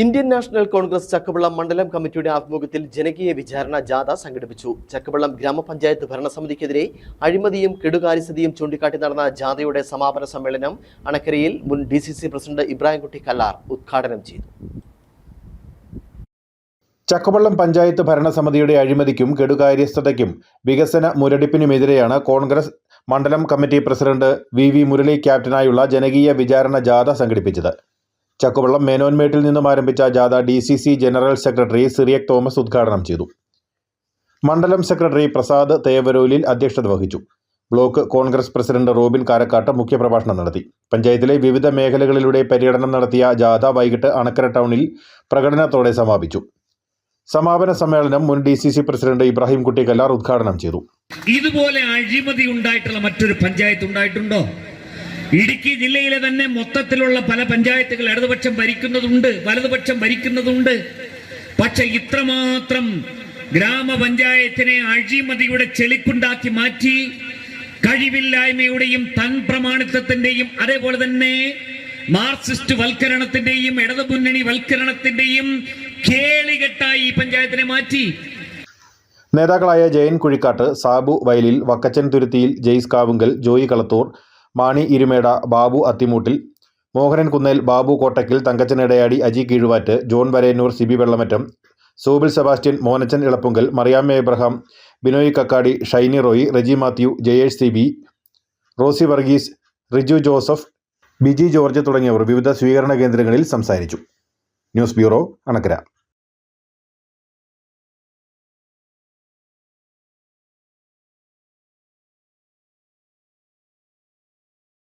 Indian national Congress Chakkavallam മണ്ഡലം കമ്മിറ്റിയുടെ ആഭിമുഖ്യത്തിൽ ജനകീയ വിചാരണ ജാഥ സംഘടിപ്പിച്ചു. ചക്കവള്ളം ഗ്രാമപഞ്ചായത്ത് ഭരണസമിതിക്കെതിരെ അഴിമതിയും കെടുകാര്യസ്ഥതയും ചൂണ്ടിക്കാട്ടി നടന്ന ജാഥയുടെ സമാപന സമ്മേളനം അണക്കരയിൽ മുൻ ഡി പ്രസിഡന്റ് ഇബ്രാഹിംകുട്ടി കല്ലാർ ഉദ്ഘാടനം ചെയ്തു. ചക്കവള്ളം പഞ്ചായത്ത് ഭരണസമിതിയുടെ അഴിമതിക്കും കെടുകാര്യസ്ഥതയ്ക്കും വികസന മുരടിപ്പിനുമെതിരെയാണ് കോൺഗ്രസ് മണ്ഡലം committee president V V Murali ക്യാപ്റ്റനായുള്ള ജനകീയ വിചാരണ ജാഥ സംഘടിപ്പിച്ചത്. ചക്കുവള്ളം മേനോൻമേട്ടിൽ നിന്നും ആരംഭിച്ച ജാഥ D C C general secretary Cyriac Thomas ഉദ്ഘാടനം ചെയ്തു. മണ്ഡലം സെക്രട്ടറി പ്രസാദ് തേവരൂലിൽ അധ്യക്ഷത വഹിച്ചു. ബ്ലോക്ക് കോൺഗ്രസ് പ്രസിഡന്റ് റോബിൻ കാരക്കാട്ട് മുഖ്യപ്രഭാഷണം നടത്തി. പഞ്ചായത്തിലെ വിവിധ മേഖലകളിലൂടെ പര്യടനം നടത്തിയ ജാഥ വൈകിട്ട് അണക്കര ടൗണിൽ പ്രകടനത്തോടെ സമാപിച്ചു. സമാപന സമ്മേളനം മുൻ D C C president Ibrahim Kutty Kallar ഉദ്ഘാടനം ചെയ്തു. ഇതുപോലെ അഴിമതി ഉണ്ടായിട്ടുള്ള മറ്റൊരു പഞ്ചായത്ത് ഉണ്ടായിട്ടുണ്ടോ? ഇടുക്കി ജില്ലയിലെ തന്നെ മൊത്തത്തിലുള്ള പല പഞ്ചായത്തുകൾ ഇടതുപക്ഷം ഭരിക്കുന്നതുണ്ട് വലതുപക്ഷം ഭരിക്കുന്നതുണ്ട്. പക്ഷെ ഇത്രമാത്രം ഗ്രാമപഞ്ചായത്തിനെ അഴിമതിയുടെ ചെളിക്കുണ്ടാക്കി മാറ്റി കഴിവില്ലായ്മയുടെയും തൻ പ്രമാണിത്വത്തിന്റെയും അതേപോലെ തന്നെ മാർക്സിസ്റ്റ് വൽക്കരണത്തിന്റെയും ഇടതുമുന്നണി വൽക്കരണത്തിന്റെയും കേളികെട്ടായി ഈ പഞ്ചായത്തിനെ മാറ്റി. നേതാക്കളായ Jayan Kuzhikkattu Sabu Vayalil Vakkachan Thuruthiyil Jaise Kavungal Joy Kalathur Mani Irumeda Babu Athimoottil Mohanan Kunnel Babu കോട്ടക്കിൽ Thankachan Idayadi Aji Keezhuvattu John Varennoor Sibi Vellamattam Sobil Sebastian Monachan Elappunkal Mariyamma Abraham Binoy Kakkadi Shiny Roy Reji Mathew Jayesh C B Rosy Varghese Riju Joseph Biji George തുടങ്ങിയവർ വിവിധ സ്വീകരണ കേന്ദ്രങ്ങളിൽ സംസാരിച്ചു. News bureau Anakkara.